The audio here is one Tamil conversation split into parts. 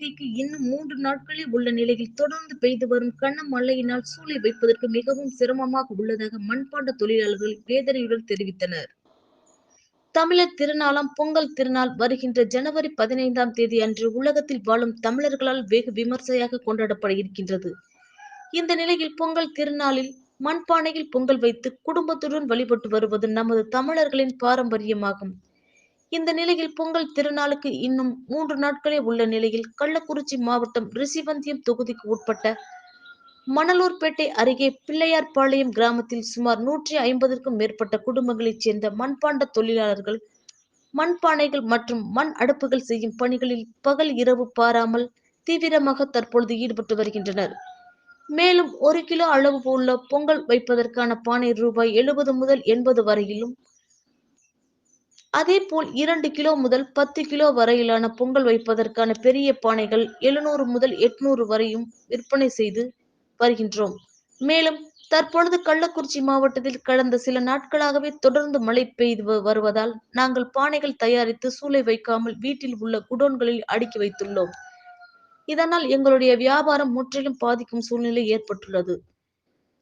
பண்டிகைக்கு இன்னும் மூன்று நாட்களில் உள்ள நிலையில் தொடர்ந்து பெய்து வரும் கண்ண மழையினால் சூளை வைப்பதற்கு மிகவும் சிரமமாக உள்ளதாக மண்பாண்ட தொழிலாளர்கள் வேதனையுடன் தெரிவித்தனர். தமிழர் திருநாளாம் பொங்கல் திருநாள் வருகின்ற ஜனவரி பதினைந்தாம் தேதி அன்று உலகத்தில் வாழும் தமிழர்களால் வெகு விமர்சையாக கொண்டாடப்பட இருக்கின்றது. இந்த நிலையில் பொங்கல் திருநாளில் மண்பானையில் பொங்கல் வைத்து குடும்பத்துடன் வழிபட்டு வருவது நமது தமிழர்களின் பாரம்பரியமாகும். இந்த நிலையில் பொங்கல் திருநாளுக்கு இன்னும் மூன்று நாட்களே உள்ள நிலையில் கள்ளக்குறிச்சி மாவட்டம் ரிஷிவந்தியம் தொகுதிக்கு உட்பட்ட மணலூர்பேட்டை அருகே பிள்ளையார்பாளையம் கிராமத்தில் சுமார் நூற்றி ஐம்பதற்கும் மேற்பட்ட குடும்பங்களைச் சேர்ந்த மண்பாண்ட தொழிலாளர்கள் மண்பானைகள் மற்றும் மண் அடுப்புகள் செய்யும் பணிகளில் பகல் இரவு பாராமல் தீவிரமாக தற்பொழுது ஈடுபட்டு வருகின்றனர். மேலும் ஒரு கிலோ அளவு உள்ள பொங்கல் வைப்பதற்கான பானை ரூபாய் எழுபது முதல் எண்பது வரையிலும் அதேபோல் இரண்டு கிலோ முதல் பத்து கிலோ வரையிலான பொங்கல் வைப்பதற்கான பெரிய பானைகள் எழுநூறு முதல் எட்நூறு வரையும் விற்பனை செய்து வருகின்றோம். மேலும் தற்பொழுது கள்ளக்குறிச்சி மாவட்டத்தில் கடந்த சில நாட்களாகவே தொடர்ந்து மழை பெய்து வருவதால் நாங்கள் பானைகள் தயாரித்து சூளை வைக்காமல் வீட்டில் உள்ள குடோன்களில் அடுக்கி வைத்துள்ளோம். இதனால் எங்களுடைய வியாபாரம் முற்றிலும் பாதிக்கும் சூழ்நிலை ஏற்பட்டுள்ளது.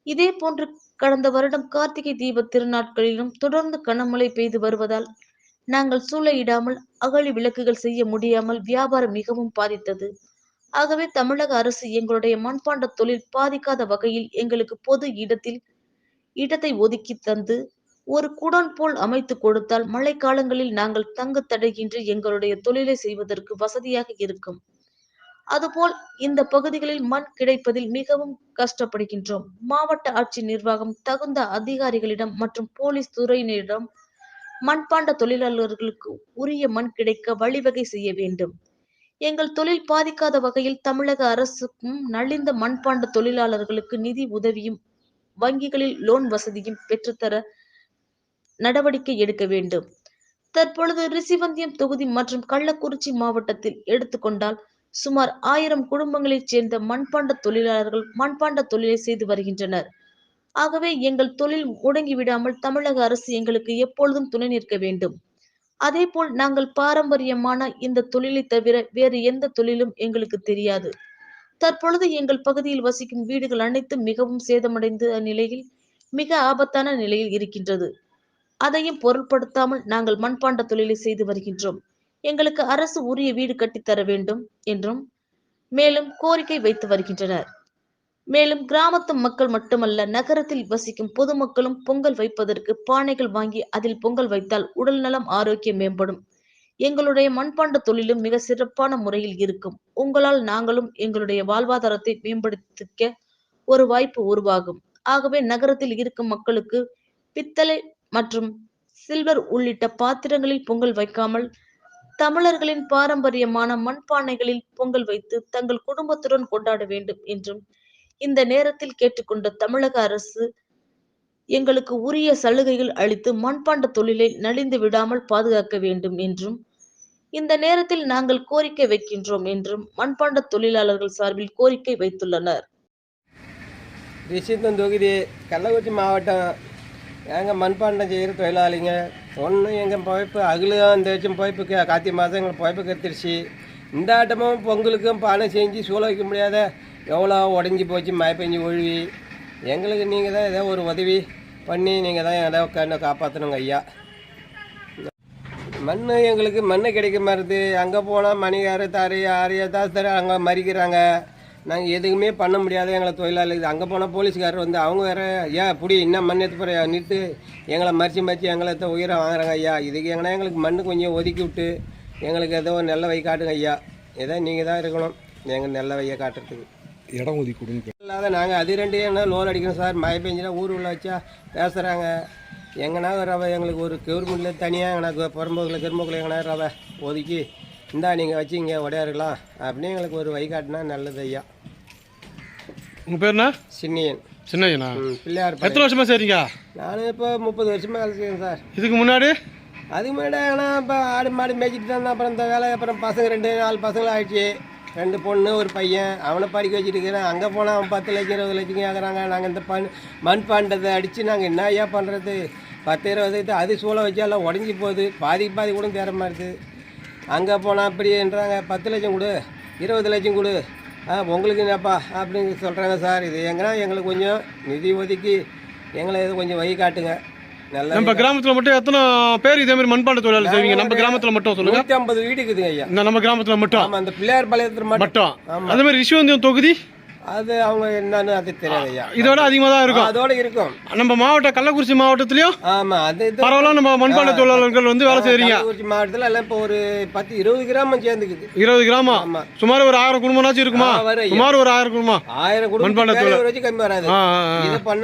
இதே போன்று கடந்த வருடம் கார்த்திகை தீப திருநாட்களிலும் தொடர்ந்து கனமழை பெய்து வருவதால் நாங்கள் சூளையிடாமல் அகழி விளக்குகள் செய்ய முடியாமல் வியாபாரம் மிகவும் பாதித்தது. ஆகவே தமிழக அரசு எங்களுடைய மண்பாண்ட தொழில் பாதிக்காத வகையில் எங்களுக்கு பொது இடத்தில் இடத்தை ஒதுக்கி தந்து ஒரு குடோன் போல் அமைத்து கொடுத்தால் மழைக்காலங்களில் நாங்கள் தங்கு தடையின்றி எங்களுடைய தொழிலை செய்வதற்கு வசதியாக இருக்கும். அதுபோல் இந்த பகுதிகளில் மண் கிடைப்பதில் மிகவும் கஷ்டப்படுகின்றோம். மாவட்ட ஆட்சி நிர்வாகம் தகுந்த அதிகாரிகளிடம் மற்றும் போலீஸ் துறையினரிடம் மண்பாண்ட தொழிலாளர்களுக்கு உரிய மண் கிடைக்க வழிவகை செய்ய வேண்டும். எங்கள் தொழில் பாதிக்காத வகையில் தமிழக அரசுக்கும் நலிந்த மண்பாண்ட தொழிலாளர்களுக்கு நிதி உதவியும் வங்கிகளில் லோன் வசதியும் பெற்றுத்தர நடவடிக்கை எடுக்க வேண்டும். தற்பொழுது ரிசிவந்தியம் தொகுதி மற்றும் கள்ளக்குறிச்சி மாவட்டத்தில் எடுத்துக்கொண்டால் சுமார் ஆயிரம் குடும்பங்களைச் சேர்ந்த மண்பாண்ட தொழிலாளர்கள் மண்பாண்ட தொழிலை செய்து வருகின்றனர். ஆகவே எங்கள் தொழில் முடங்கி விடாமல் தமிழக அரசு எங்களுக்கு எப்பொழுதும் துணை நிற்க வேண்டும். அதேபோல் நாங்கள் பாரம்பரியமான இந்த தொழிலை தவிர வேறு எந்த தொழிலும் எங்களுக்கு தெரியாது. தற்பொழுது எங்கள் பகுதியில் வசிக்கும் வீடுகள் அனைத்தும் மிகவும் சேதமடைந்த நிலையில் மிக ஆபத்தான நிலையில் இருக்கின்றது. அதையும் பொருட்படுத்தாமல் நாங்கள் மண்பாண்ட தொழிலை செய்து வருகின்றோம். எங்களுக்கு அரசு உரிய வீடு கட்டித்தர வேண்டும் என்றும் மேலும் கோரிக்கை வைத்து வருகின்றனர். மேலும் கிராமத்து மக்கள் மட்டுமல்ல நகரத்தில் வசிக்கும் பொதுமக்களும் பொங்கல் வைப்பதற்கு பானைகள் வாங்கி அதில் பொங்கல் வைத்தால் உடல் நலம் ஆரோக்கியம் மேம்படும். எங்களுடைய மண்பாண்ட தொழிலும் மிக சிறப்பான முறையில் இருக்கும். உங்களால் நாங்களும் எங்களுடைய வாழ்வாதாரத்தை மேம்படுத்திக்க ஒரு வாய்ப்பு உருவாகும். ஆகவே நகரத்தில் இருக்கும் மக்களுக்கு பித்தளை மற்றும் சில்வர் உள்ளிட்ட பாத்திரங்களில் பொங்கல் வைக்காமல் தமிழர்களின் பாரம்பரியமான மண்பானைகளில் பொங்கல் வைத்து தங்கள் குடும்பத்துடன் கொண்டாட வேண்டும் என்றும் இந்த நேரத்தில் கேட்டுக்கொண்ட தமிழக அரசு எங்களுக்கு உரிய சலுகைகள் அளித்து மண்பாண்ட தொழிலை நலிந்து விடாமல் பாதுகாக்க வேண்டும் என்றும் இந்த நேரத்தில் நாங்கள் கோரிக்கை வைக்கின்றோம் என்றும் மண்பாண்ட தொழிலாளர்கள் சார்பில் கோரிக்கை வைத்துள்ளனர். ரிஷித்தம் தொகுதி கள்ளக்குறிச்சி மாவட்டம். எங்கள் மண்பாண்டம் செய்கிற தொழிலாளிங்க ஒன்றும் எங்கள் பழைப்பு அகிலும் இந்த வருஷம் பழைப்புக்கு கார்த்திகை மாதம் எங்களுக்கு பழைப்பு கருத்துருச்சு இந்த ஆட்டமும் பொங்கலுக்கும் பானை செஞ்சு சூழ வைக்க முடியாத எவ்வளோ உடஞ்சி போச்சு மழை பெஞ்சு ஒழுவி எங்களுக்கு நீங்கள் தான் ஏதோ ஒரு உதவி பண்ணி நீங்கள் தான் ஏதோ கண்ணை காப்பாற்றணுங்க ஐயா. மண் எங்களுக்கு மண் கிடைக்க மாட்டுது அங்கே போனால் மணிகாரு தாரி ஆரியா ஏதாவது தர அங்கே மறிக்கிறாங்க. நாங்கள் எதுவுமே பண்ண முடியாத எங்களை தொழிலாளி அங்கே போனால் போலீஸ்காரர் வந்து அவங்க வேறு ஏன் புடி இன்னும் மண் எடுத்து போகிற நிறுத்து. எங்களை மறிச்சு மறிச்சு எங்களை உயிரை வாங்குறாங்க ஐயா. இதுக்கு எங்கன்னா எங்களுக்கு மண் கொஞ்சம் ஒதுக்கி விட்டு எங்களுக்கு ஏதோ ஒரு நல்ல வை காட்டுங்க ஐயா. ஏதோ நீங்கள் தான் இருக்கணும். எங்கள் நல்ல வையை காட்டுறதுக்கு. இடம் ஒதுக்கி கொடுங்க இல்லாத நாங்கள் அது ரெண்டு என்ன லோன் அடிக்கணும் சார்? மழை பெஞ்சுனா ஊர் உள்ள வச்சா பேசுகிறாங்க எங்கன்னா ரவை எங்களுக்கு ஒரு கவர்மெண்ட்டில் தனியாக எங்கன்னா புறம்போக்கில் கிரும்போக்கில் எங்கன்னா ரவை ஒதுக்கி இந்தா நீங்கள் வச்சு இங்கே உடையாருக்கலாம். அப்படின்னு எங்களுக்கு ஒரு வழிகாட்டினா நல்லது ஐயா. உங்கள் பேர் என்ன? சின்னியன். சின்னையனா? பிள்ளையார் எத்தனை. வருஷமா செய்றீங்க நானும் இப்போ முப்பது வருஷமாக வேலை செய்யறேன் சார். இதுக்கு முன்னாடி? அதுக்கு முன்னாடி ஆனால் இப்போ ஆடு மாடு மேய்ச்சிட்டு தான் அப்புறம் இந்த வேலை அப்புறம் பசங்க ரெண்டு நாலு பசங்களும் ஆயிடுச்சு ரெண்டு பொண்ணு ஒரு பையன். அவனை படிக்க வச்சுட்டு இருக்கிறேன் அங்கே போனால் அவன் பத்து லட்சம் இருபது லட்சம் கேட்குறாங்க நாங்கள் இந்த பண் மண் பாண்டத்தை அடித்து நாங்கள் என்ன ஐயா பண்ணுறது பத்து இருபது அது சூளை வச்சாலும் உடஞ்சி போகுது. பாதிக்கு பாதி கூட தேர மாட்டுது. அங்கே போனால் அப்படின்றாங்க. பத்து லட்சம் கொடு இருபது லட்சம் கொடு. ஆ உங்களுக்கு என்னப்பா அப்படின்னு சொல்கிறாங்க சார். இது எங்கன்னா எங்களுக்கு கொஞ்சம் நிதி ஒதுக்கி எங்களை இது கொஞ்சம் வழி காட்டுங்க. நம்ம கிராமத்துல மட்டும் எத்தனை பேர் இதே மாதிரி மண்பாண்ட தொழிலாளர் செய்வீங்க? நம்ம கிராமத்துல மட்டும் சொல்லுங்க. நூற்றி ஐம்பது வீடு இருக்குதுங்க ஐயா. இந்த நம்ம கிராமத்துல மட்டும்? அந்த பிள்ளையார் பாளையத்தில் மட்டும். அதே மாதிரி ரிஷிவந்தியம் தொகுதி? அது அவங்க என்னன்னு அது தெரியாது ஐயா. இதோட அதிகமாக தான் இருக்கும். அதோட இருக்கும். நம்ம மாவட்டம் கள்ளக்குறிச்சி மாவட்டத்திலயும் ஆமாம் அது பரவாயில்ல நம்ம மண்பாண்ட தொழிலாளர்கள் வந்து வேலை செய்றீங்க. கள்ளக்குறிச்சி மாவட்டத்தில் எல்லாம் இப்போ ஒரு பத்து இருபது கிராமம் சேர்ந்துக்குது. இருபது கிராமம் ஆமா. சுமார் ஒரு ஆயிரம் குடும்பம்னாச்சும் இருக்குமா. சுமார் ஒரு ஆயிரம் குடும்பம். ஆயிரம் மண்பாண்ட குடும்பம் வச்சு கம்மி வராது. இதை பண்ண